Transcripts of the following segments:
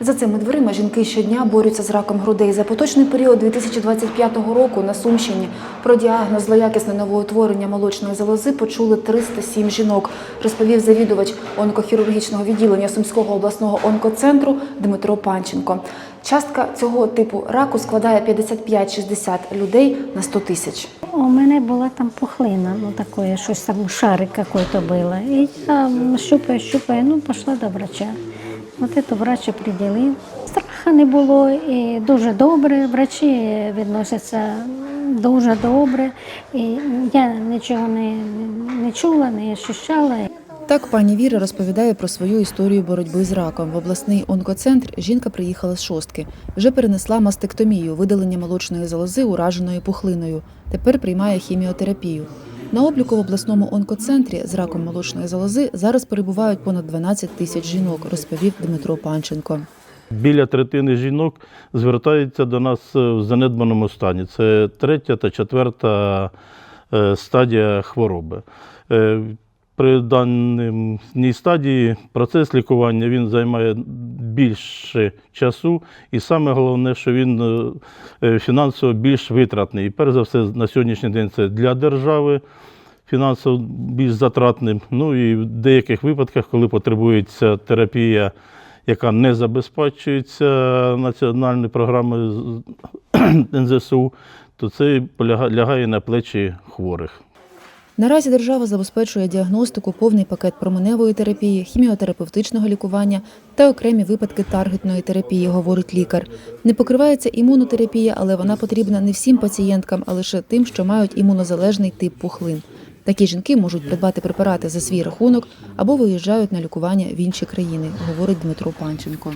За цими дверима жінки щодня борються з раком грудей. За поточний період 2025 року на Сумщині про діагноз злоякісне новоутворення молочної залози почули 307 жінок, розповів завідувач онкохірургічного відділення Сумського обласного онкоцентру Дмитро Панченко. Частка цього типу раку складає 55-60 людей на 100 тисяч. У мене була там пухлина, ну такое, щось там шарик какой-то було. І я щупаю, щупаю, ну пішла до врача. От це врач определив. Страха не було і дуже добре. Врачі відносяться дуже добре. І я нічого не, не чула, не ощущала. Так пані Віра розповідає про свою історію боротьби з раком. В обласний онкоцентр жінка приїхала з шостки. Вже перенесла мастектомію, видалення молочної залози ураженою пухлиною. Тепер приймає хіміотерапію. На обліку в обласному онкоцентрі з раком молочної залози зараз перебувають понад 12 тисяч жінок, розповів Дмитро Панченко. Біля третини жінок звертаються до нас е, в занедбаному стані. Це третя та четверта е, стадія хвороби. Е, При даній стадії процес лікування він займає більше часу, і саме головне, що він е, е, фінансово більш витратний. І перш за все, на сьогоднішній день це для держави фінансово більш затратним. Ну і в деяких випадках, коли потребується терапія, яка не забезпечується національною програмою НЗСУ, то це лягає на плечі хворих. Наразі держава забезпечує діагностику, повний пакет променевої терапії, хіміотерапевтичного лікування та окремі випадки таргетної терапії, говорить лікар. Не покривається імунотерапія, але вона потрібна не всім пацієнткам, а лише тим, що мають імунозалежний тип пухлин. Такі жінки можуть придбати препарати за свій рахунок або виїжджають на лікування в інші країни, говорить Дмитро Панченко.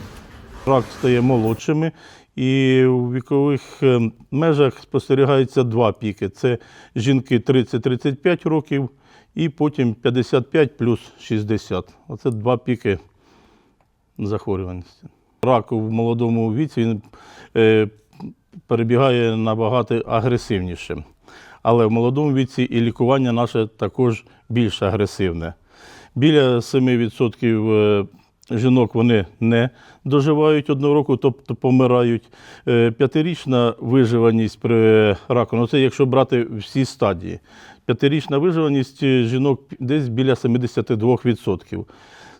Рак стає молодшими, і у вікових е, межах спостерігаються два піки: це жінки 30-35 років, і потім 55 плюс 60. Оце два піки захворюваності. Рак у молодому віці він е, перебігає набагато агресивніше. Але в молодому віці і лікування наше також більш агресивне. Біля 7% е, жінок вони не доживають одного року, тобто помирають. Е, П'ятирічна виживаність при раку, ну це якщо брати всі стадії. П'ятирічна виживаність е, жінок десь біля 72%.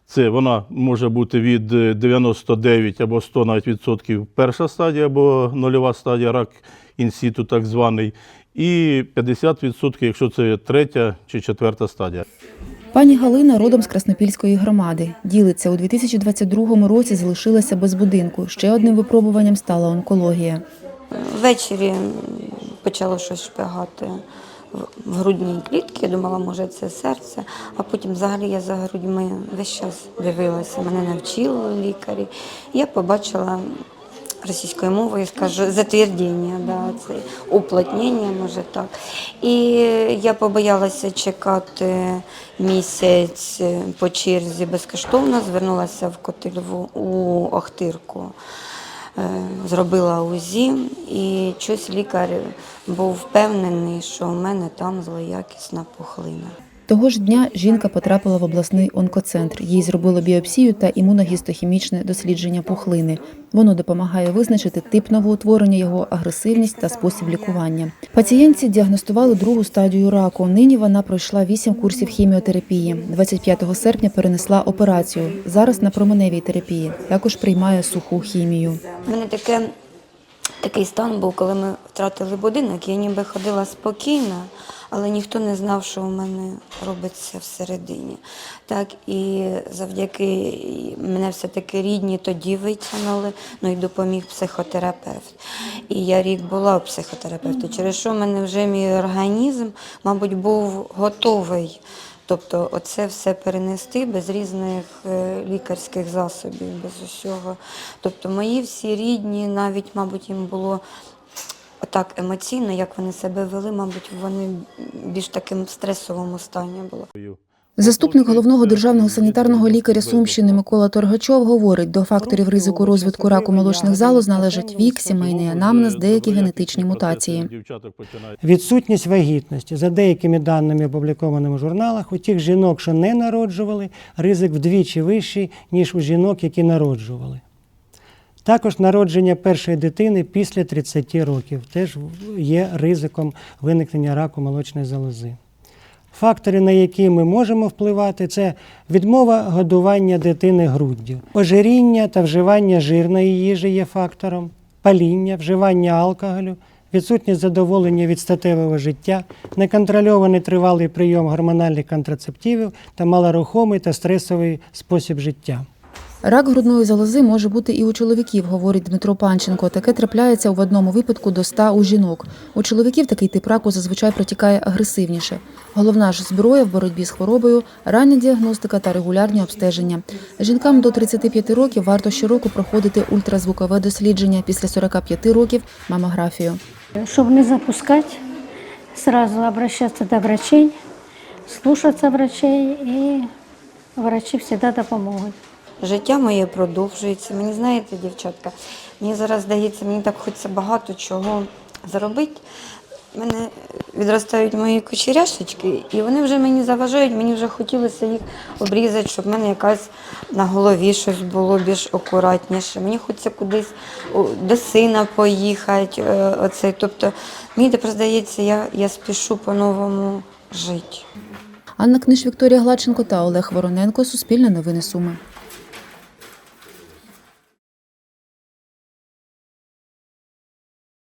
Це вона може бути від е, 99 або 100 навіть відсотків перша стадія або нульова стадія, рак інсіту так званий, і 50%, якщо це третя чи четверта стадія. Пані Галина родом з Краснопільської громади. Ділиться, у 2022 році залишилася без будинку. Ще одним випробуванням стала онкологія. Ввечері почало щось шпигати в- грудній клітці. Думала, може це серце. А потім взагалі я за грудьми весь час дивилася. Мене навчили лікарі. Я побачила російською мовою, скажу, затвердіння, да, це уплотнення, може так. І я побоялася чекати місяць по черзі безкоштовно, звернулася в Котельву у Охтирку. Е, зробила УЗІ, і щось лікар був впевнений, що у мене там злоякісна пухлина. Того ж дня жінка потрапила в обласний онкоцентр. Їй зробили біопсію та імуногістохімічне дослідження пухлини. Воно допомагає визначити тип новоутворення, його агресивність та спосіб лікування. Пацієнтці діагностували другу стадію раку. Нині вона пройшла вісім курсів хіміотерапії. 25 серпня перенесла операцію. Зараз на променевій терапії. Також приймає суху хімію. Мене таке, такий стан був, коли ми втратили будинок. Я ніби ходила спокійно, але ніхто не знав, що у мене робиться всередині. Так, і завдяки мене все-таки рідні тоді витягнули, ну і допоміг психотерапевт. І я рік була у психотерапевта, через що в мене вже мій організм, мабуть, був готовий. Тобто оце все перенести без різних е, лікарських засобів, без усього. Тобто мої всі рідні, навіть, мабуть, їм було отак емоційно, як вони себе вели, мабуть, вони більш таким стресовому стані було. Заступник головного державного санітарного лікаря Сумщини Микола Торгачов говорить, до факторів ризику розвитку раку молочних залоз належать вік, сімейний анамнез, деякі генетичні мутації. Відсутність вагітності за деякими даними опублікованими в журналах, у тих жінок, що не народжували, ризик вдвічі вищий, ніж у жінок, які народжували. Також народження першої дитини після 30 років теж є ризиком виникнення раку молочної залози. Фактори, на які ми можемо впливати, це відмова годування дитини груддю, ожиріння та вживання жирної їжі є фактором, паління, вживання алкоголю, відсутність задоволення від статевого життя, неконтрольований тривалий прийом гормональних контрацептивів та малорухомий та стресовий спосіб життя. Рак грудної залози може бути і у чоловіків, говорить Дмитро Панченко. Таке трапляється в одному випадку до 100 у жінок. У чоловіків такий тип раку зазвичай протікає агресивніше. Головна ж зброя в боротьбі з хворобою рання діагностика та регулярні обстеження. Жінкам до 35 років варто щороку проходити ультразвукове дослідження, після 45 років мамографію. Чтобы не запускать, сразу обращаться до врачей, слушаться врачей, и врачи всегда допомогут. Життя моє продовжується. Мені знаєте, дівчатка, мені зараз здається, мені так хочеться багато чого зробити. У мене відростають мої кучеряшечки, і вони вже мені заважають, мені вже хотілося їх обрізати, щоб в мене якась на голові щось було більш акуратніше. Мені хочеться кудись до сина поїхати. е, Оце. Тобто, мені тепер здається, я, я спішу по-новому жити. Анна Книж, Вікторія Гладченко та Олег Вороненко. Суспільне новини Суми.